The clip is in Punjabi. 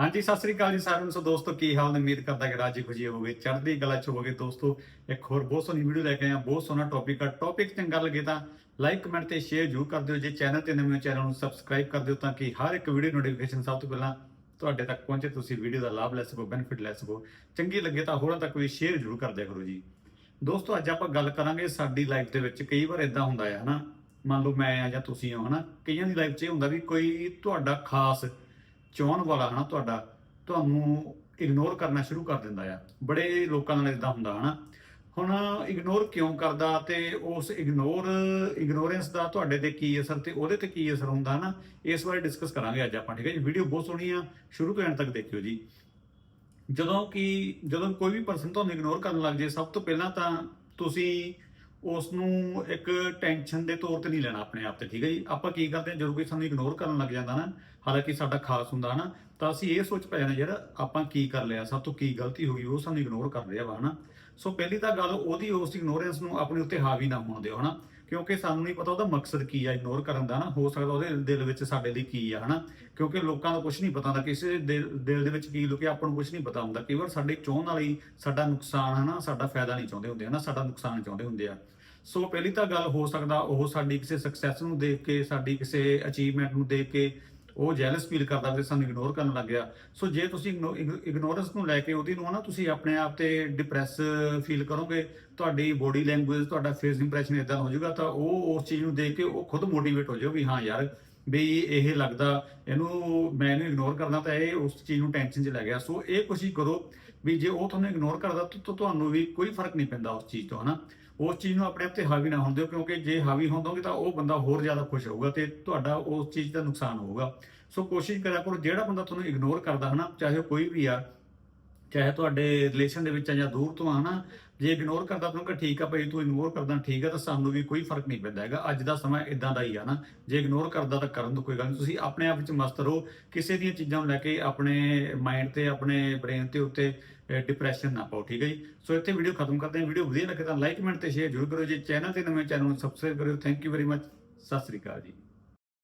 ਹਾਂਜੀ, ਸਤਿ ਸ੍ਰੀ ਅਕਾਲ ਜੀ ਸਾਰਿਆਂ ਨੂੰ। ਸੋ ਦੋਸਤੋ, ਕੀ ਹਾਲ ਨੇ? ਉਮੀਦ ਕਰਦਾ ਕਿ ਰਾਜੀ ਖੁਸ਼ੀ ਹੋਵੇ ਚੜ੍ਹਦੀ ਕਲਾ ਚ ਹੋਵੇ ਦੋਸਤੋ, ਇੱਕ ਹੋਰ ਬਹੁਤ ਸੋਹਣੀ ਵੀਡੀਓ ਲੈ ਕੇ ਆਏ ਬਹੁਤ ਸੋਹਣਾ ਟੌਪਿਕ ਆ। ਟੌਪਿਕ ਚੰਗਾ ਲੱਗੇ ਤਾਂ ਲਾਈਕ ਕਮੈਂਟ ਤੇ ਸ਼ੇਅਰ ਜ਼ਰੂਰ ਕਰ ਦਿਓ। ਜੇ ਚੈਨਲ ਤੇ ਨਵੇਂ ਹੋ ਚੈਨਲ ਨੂੰ ਸਬਸਕ੍ਰਾਈਬ ਕਰ ਦਿਓ ਤਾਂ ਕਿ ਹਰ ਇੱਕ ਵੀਡੀਓ ਨੋਟੀਫਿਕੇਸ਼ਨ ਸਭ ਤੋਂ ਪਹਿਲਾਂ ਤੁਹਾਡੇ ਤੱਕ ਪਹੁੰਚੇ। ਤੁਸੀਂ ਵੀਡੀਓ ਦਾ ਲਾਭ ਲੈ ਸਕੋ ਬੈਨੀਫਿਟ ਲੈ ਸਕੋ। ਚੰਗੀ ਲੱਗੇ ਤਾਂ ਹੋਰਾਂ ਤੱਕ ਵੀ ਸ਼ੇਅਰ ਜ਼ਰੂਰ ਕਰ ਦਿਆ ਕਰੋ ਜੀ। ਦੋਸਤੋ, ਅੱਜ ਆਪਾਂ ਗੱਲ ਕਰਾਂਗੇ ਸਾਡੀ ਲਾਈਫ ਦੇ ਵਿੱਚ। ਕਈ ਵਾਰ ਇਦਾਂ ਹੁੰਦਾ ਹੈ ਹਨਾ? ਮੰਨ ਲਓ ਮੈਂ ਆ ਜਾਂ ਤੁਸੀਂ ਹੋ, ਹਨਾ? ਕਈਆਂ ਦੀ ਲਾਈਫ 'ਚ ਇਹ ਹੁੰਦਾ ਵੀ ਕੋਈ ਤੁਹਾਡਾ ਖਾਸ ਚਾਹਣ ਵਾਲਾ ਹਨਾ ਤੁਹਾਡਾ, ਤੁਹਾਨੂੰ ਇਗਨੋਰ ਕਰਨਾ ਸ਼ੁਰੂ ਕਰ ਦਿੰਦਾ ਆ। ਬੜੇ ਲੋਕਾਂ ਨਾਲ ਇਦਾਂ ਹੁੰਦਾ ਹਨਾ। ਹੁਣ ਇਗਨੋਰ ਕਿਉਂ ਕਰਦਾ ਤੇ ਉਸ ਇਗਨੋਰ ਇਗਨੋਰੈਂਸ ਦਾ ਤੁਹਾਡੇ ਤੇ ਕੀ ਅਸਰ ਤੇ ਉਹਦੇ ਤੇ ਕੀ ਅਸਰ ਹੁੰਦਾ ਹਨਾ, ਇਸ ਬਾਰੇ ਡਿਸਕਸ ਕਰਾਂਗੇ ਅੱਜ ਆਪਾਂ, ਠੀਕ ਹੈ ਜੀ? ਵੀਡੀਓ ਬਹੁਤ ਸੋਹਣੀ ਆ, ਸ਼ੁਰੂ ਤੋਂ ਐਂਡ ਤੱਕ ਦੇਖਿਓ ਜੀ। ਜਦੋਂ ਕਿ ਜਦੋਂ ਕੋਈ ਵੀ ਪਰਸਨ ਤੁਹਾਨੂੰ ਇਗਨੋਰ ਕਰਨ ਲੱਗ ਜੇ ਸਭ ਤੋਂ ਪਹਿਲਾਂ ਤਾਂ ਤੁਸੀਂ ਉਸ ਨੂੰ ਇੱਕ ਟੈਨਸ਼ਨ ਦੇ ਤੌਰ ਤੇ ਨਹੀਂ ਲੈਣਾ ਆਪਣੇ ਆਪ ਤੇ, ਠੀਕ ਹੈ ਜੀ? ਆਪਾਂ ਕੀ ਕਰਦੇ ਹਾਂ, ਜਦੋਂ ਕੋਈ ਸਾਨੂੰ ਇਗਨੋਰ ਕਰਨ ਲੱਗ ਜਾਂਦਾ ਨਾ, ਹਾਲਾਂਕਿ ਸਾਡਾ ਖਾਸ ਹੁੰਦਾ ਨਾ ਤਾਂ ਅਸੀਂ ਇਹ ਸੋਚ ਪੈ ਜਾਂਦੇ ਯਾਰ ਆਪਾਂ ਕੀ ਕਰ ਲਿਆ, ਸਭ ਤੋਂ ਕੀ ਗਲਤੀ ਹੋ ਗਈ, ਉਹ ਸਾਨੂੰ ਇਗਨੋਰ ਕਰ ਰਿਹਾ ਵਾ, ਹਨਾ? ਸੋ ਪਹਿਲੀ ਤਾਂ ਗੱਲ ਉਹਦੀ ਉਸ ਇਗਨੋਰੈਂਸ ਨੂੰ ਆਪਣੇ ਉੱਤੇ ਹਾਵੀ ਨਾ ਹੋਣ ਦਿਓ, ਹਨਾ? ਕਿਉਂਕਿ ਸਾਨੂੰ ਨਹੀਂ ਪਤਾ ਉਹਦਾ ਮਕਸਦ ਕੀ ਆ ਇਗਨੋਰ ਕਰਨ ਦਾ ਨਾ ਹੋ ਸਕਦਾ ਉਹਦੇ ਦਿਲ ਵਿੱਚ ਸਾਡੇ ਲਈ ਕੀ ਆ, ਹਨਾ? ਕਿਉਂਕਿ ਲੋਕਾਂ ਦਾ ਕੁਝ ਨਹੀਂ ਪਤਾ ਹੁੰਦਾ, ਕਿਸੇ ਦੇ ਦਿਲ ਦੇ ਵਿੱਚ ਕੀ ਲੁਕਿਆ, ਆਪਾਂ ਨੂੰ ਕੁਝ ਨਹੀਂ ਪਤਾ ਹੁੰਦਾ। ਕਈ ਵਾਰ ਸਾਡੇ ਚਾਹਣ ਵਾਲੀ ਸਾਡਾ ਨੁਕਸਾਨ, ਹਨਾ? ਸਾਡਾ ਫਾਇਦਾ ਨਹੀਂ ਚਾਹੁੰਦੇ ਹੁੰਦੇ, ਹਨਾ? ਸਾਡਾ ਨੁਕਸਾਨ ਚਾਹੁੰਦੇ ਹੁੰਦੇ ਆ। ਸੋ ਪਹਿਲੀ ਤਾਂ ਗੱਲ ਹੋ ਸਕਦਾ ਉਹ ਸਾਡੀ ਕਿਸੇ ਸਕਸੈਸ ਨੂੰ ਦੇਖ ਕੇ, ਸਾਡੀ ਕਿਸੇ ਅਚੀਵਮੈਂਟ ਨੂੰ ਦੇਖ ਕੇ ਉਹ ਜੈਲਸ ਫੀਲ ਕਰਦਾ ਤੇ ਸਾਨੂੰ ਇਗਨੋਰ ਕਰਨ ਲੱਗ ਗਿਆ। ਸੋ ਜੇ ਤੁਸੀਂ ਇਗਨੋਰੈਂਸ ਨੂੰ ਲੈ ਕੇ ਉਹਦੀ ਨੂੰ ਨਾ, ਤੁਸੀਂ ਆਪਣੇ ਆਪ ਤੇ ਡਿਪਰੈਸ ਫੀਲ ਕਰੋਗੇ, ਤੁਹਾਡੀ ਬੋਡੀ ਲੈਂਗੁਏਜ ਤੁਹਾਡਾ ਫੇਸ ਇੰਪ੍ਰੈਸ਼ਨ ਇਦਾਂ ਹੋ ਜਾਊਗਾ, ਤਾਂ ਉਹ ਉਸ ਚੀਜ਼ ਨੂੰ ਦੇਖ ਕੇ ਉਹ ਖੁਦ ਮੋਟੀਵੇਟ ਹੋ ਜਾਊ ਵੀ ਹਾਂ ਯਾਰ ਵੀ ਇਹ ਲੱਗਦਾ, ਇਹਨੂੰ ਮੈਂ ਇਹਨੂੰ ਇਗਨੋਰ ਕਰਦਾ ਤਾਂ ਇਹ ਉਸ ਚੀਜ਼ ਨੂੰ ਟੈਨਸ਼ਨ 'ਚ ਲੈ ਗਿਆ। ਸੋ ਇਹ ਕੋਸ਼ਿਸ਼ ਕਰੋ ਵੀ ਜੇ ਉਹ ਤੁਹਾਨੂੰ ਇਗਨੋਰ ਕਰਦਾ ਤਾਂ ਤੁਹਾਨੂੰ ਵੀ ਕੋਈ ਫ਼ਰਕ ਨਹੀਂ ਪੈਂਦਾ ਉਸ ਚੀਜ਼ ਤੋਂ, ਹਨਾ? ਉਸ ਚੀਜ਼ ਨੂੰ ਆਪਣੇ ਆਪ ਤੇ ਹਾਵੀ ਨਾ ਹੋਣ ਦਿਓ, ਕਿਉਂਕਿ ਜੇ ਹਾਵੀ ਹੁੰਦੋਗੇ ਤਾਂ ਉਹ ਬੰਦਾ ਹੋਰ ਜ਼ਿਆਦਾ ਖੁਸ਼ ਹੋਊਗਾ ਤੇ ਤੁਹਾਡਾ ਉਸ ਚੀਜ਼ ਦਾ ਨੁਕਸਾਨ ਹੋਊਗਾ। ਸੋ ਕੋਸ਼ਿਸ਼ ਕਰਿਆ ਕਰੋ, ਜਿਹੜਾ ਬੰਦਾ ਤੁਹਾਨੂੰ ਇਗਨੋਰ ਕਰਦਾ, ਹਨਾ? ਚਾਹੇ ਉਹ ਕੋਈ ਵੀ ਆ ਚਾਹੇ ਤੁਹਾਡੇ ਰਿਲੇਸ਼ਨ ਦੇ ਵਿੱਚ ਆ ਜਾਂ ਦੂਰ ਤੋਂ ਆ ਨਾ ਜੇ ਇਗਨੋਰ ਕਰਦਾ ਤੁਹਾਨੂੰ ਕਿ ਠੀਕ ਆ ਭਾਈ, ਤੂੰ ਇਗਨੋਰ ਕਰਦਾ, ਠੀਕ ਆ, ਤਾਂ ਸਾਨੂੰ ਵੀ ਕੋਈ ਫ਼ਰਕ ਨਹੀਂ ਪੈਂਦਾ ਹੈਗਾ। ਅੱਜ ਦਾ ਸਮਾਂ ਇਦਾਂ ਦਾ ਹੀ ਆ ਨਾ। ਜੇ ਇਗਨੋਰ ਕਰਦਾ ਤਾਂ ਕਰਨ ਤੋਂ ਕੋਈ ਗੱਲ ਨਹੀਂ। ਤੁਸੀਂ ਆਪਣੇ ਆਪ ਵਿੱਚ ਮਸਤ ਰਹੋ। ਕਿਸੇ ਦੀਆਂ ਚੀਜ਼ਾਂ ਨੂੰ ਲੈ ਕੇ ਆਪਣੇ ਮਾਈਂਡ ਤੇ, ਆਪਣੇ ਬ੍ਰੇਨ ਤੇ ਉੱਤੇ ਡਿਪਰੈਸ਼ਨ ਨਾ ਪਾਓ, ਠੀਕ ਹੈ ਜੀ? ਸੋ ਇੱਥੇ ਵੀਡੀਓ ਖਤਮ ਕਰਦੇ ਹਾਂ। ਵੀਡੀਓ ਵਧੀਆ ਲੱਗੇ ਤਾਂ ਲਾਈਕ ਕਮੈਂਟ ਤੇ ਸ਼ੇਅਰ ਜ਼ਰੂਰ ਕਰੋ ਜੇ। ਚੈਨਲ ਤੇ ਨਵੇਂ ਚੈਨਲ ਨੂੰ ਸਬਸਕ੍ਰਾਈਬ ਕਰਿਓ। Thank you very much Sat Sri ਅਕਾਲ ਜੀ।